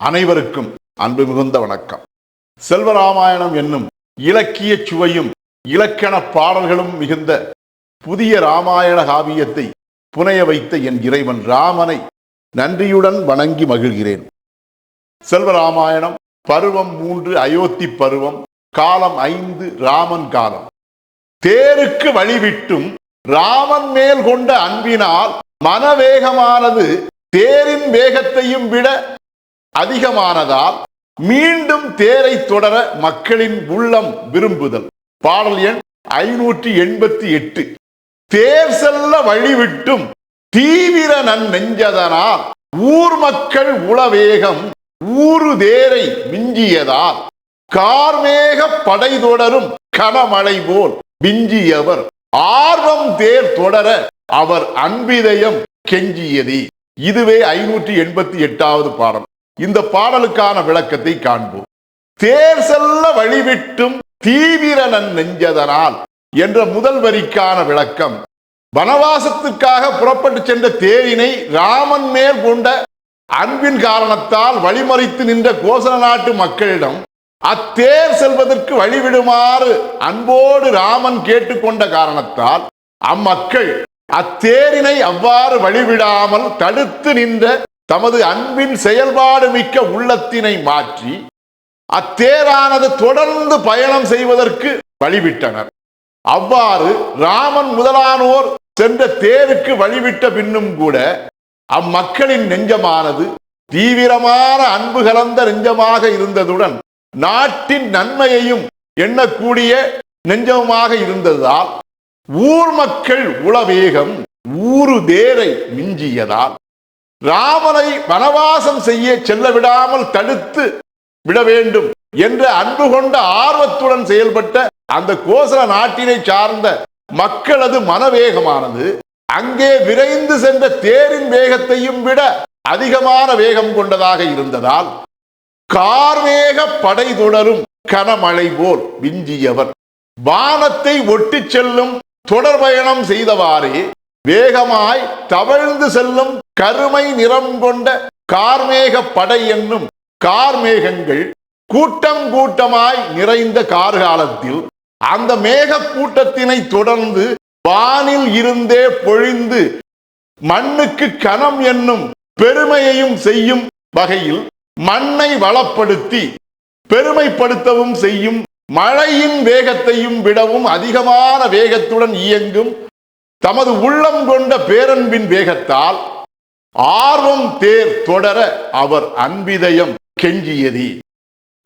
அனைவருக்கும் அன்பு மிகுந்த வணக்கம். செல்வராமாயணம் என்னும் இலக்கிய சுவையும் இலக்கண பாடல்களும் மிகுந்த புதிய ராமாயண காவியத்தை புனைய வைத்த என் இறைவன் ராமனை நன்றியுடன் வணங்கி மகிழ்கிறேன். செல்வராமாயணம் பருவம் மூன்று அயோத்தி பருவம் காலம் ஐந்து ராமன் காலம். தேருக்கு வழிவிட்டும் ராமன் மேல் கொண்ட அன்பினால் மனவேகமானது தேரின் வேகத்தையும் விட அதிகமானதால் மீண்டும் தேரை தொடர மக்களின் உள்ளம் விரும்புதல். பாடல் எண் ஐநூற்றி எண்பத்தி எட்டு. தேர் செல்ல வழிவிட்டும் தீவிர நன் நெஞ்சதனால் ஊர் மக்கள் உளவேகம் ஊரு தேரை மிஞ்சியதால் கார்மேக படை தொடரும் கனமழை போல் விஞ்சியவர் ஆர்வம் தேர் தொடர அவர் அன்பிதயம் கெஞ்சியதி. இதுவே ஐநூற்றி எண்பத்தி எட்டாவது பாடல். இந்த பாடலுக்கான விளக்கத்தை காண்போம். தேர் செல்ல வழிவிட்டும் தீவிரனன் நெஞ்சதனால் என்ற முதல் வரிக்கான விளக்கம். வனவாசத்துக்காக புறப்பட்டு சென்ற தேரினை ராமன் மேல் கொண்ட அன்பின் காரணத்தால் வழிமறித்து நின்ற கோசல நாட்டு மக்களிடம் அத்தேர் செல்வதற்கு வழிவிடுமாறு அன்போடு ராமன் கேட்டுக்கொண்ட காரணத்தால் அம்மக்கள் அத்தேரினை அவ்வாறு வழிவிடாமல் தடுத்து நின்ற தமது அன்பின் செயல்பாடு மிக்க உள்ளத்தினை மாற்றி அத்தேரானது தொடர்ந்து பயணம் செய்வதற்கு வழிவிட்டனர். அவ்வாறு ராமன் முதலானோர் சென்ற தேருக்கு வழிவிட்ட பின்னும் கூட அம்மக்களின் நெஞ்சமானது தீவிரமான அன்பு கலந்த நெஞ்சமாக இருந்ததுடன் நாட்டின் நன்மையையும் எண்ணக்கூடிய நெஞ்சமாக இருந்ததால் ஊர் மக்கள் உளவேகம் ஊரு தேரை மிஞ்சியதால் ராமனை வனவாசம் செய்ய செல்ல விடாமல் தடுத்து விட வேண்டும் என்ற அன்பு கொண்ட ஆர்வத்துடன் செயல்பட்ட அந்த கோசல நாட்டினை சார்ந்த மக்களது மனவேகமானது அங்கே விரைந்து சென்ற தேரின் வேகத்தையும் விட அதிகமான வேகம் கொண்டதாக இருந்ததால் கார்வேக படை தொடரும் கனமழை போல் விஞ்சியவர். வானத்தை ஒட்டி செல்லும் தொடர் பயணம் செய்தவாறே வேகமாய் தவழ்ந்து செல்லும் கருமை நிறம் கொண்ட கார்மேக படை என்னும் கார்மேகங்கள் கூட்டம் கூட்டமாய் நிறைந்த கார்காலத்தில் அந்த மேக கூட்டத்தினை தொடர்ந்து வானில் இருந்தே பொழிந்து மண்ணுக்கு கணம் என்னும் பெருமையையும் செய்யும் வகையில் மண்ணை வளப்படுத்தி பெருமைப்படுத்தவும் செய்யும் மழையின் வேகத்தையும் விடவும் அதிகமான வேகத்துடன் இயங்கும் தமது உள்ளம் கொண்ட பேரன்பின் வேகத்தால் ஆர்வம் தேர் தொடர அவர் அன்பிதயம் கெஞ்சியதி.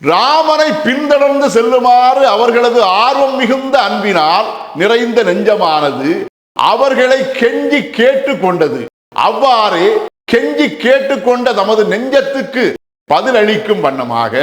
ராமனை பின்தொடர்ந்து செல்லுமாறு அவர்களது ஆர்வம் மிகுந்த அன்பினால் நிறைந்த நெஞ்சமானது அவர்களை கெஞ்சி கேட்டு கொண்டது அவ்வாறே கெஞ்சி கேட்டுக்கொண்ட தமது நெஞ்சத்துக்கு பதிலளிக்கும் வண்ணமாக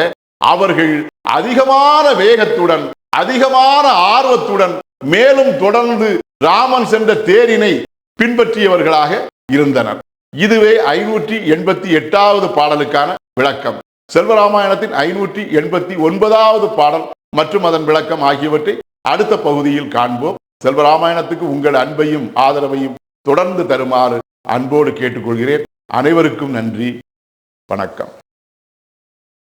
அவர்கள் அதிகமான வேகத்துடன் அதிகமான ஆர்வத்துடன் மேலும் தொடர்ந்து ராமன் சென்ற தேரினை பின்பற்றியவர்களாக இருந்தனர். இதுவே ஐநூற்றி எண்பத்தி எட்டாவது பாடலுக்கான விளக்கம். செல்வராமாயணத்தின் ஐநூற்றி எண்பத்தி ஒன்பதாவது பாடல் மற்றும் அதன் விளக்கம் ஆகியவற்றை அடுத்த பகுதியில் காண்போம். செல்வராமாயணத்துக்கு உங்கள் அன்பையும் ஆதரவையும் தொடர்ந்து தருமாறு அன்போடு கேட்டுக்கொள்கிறேன். அனைவருக்கும் நன்றி. வணக்கம்.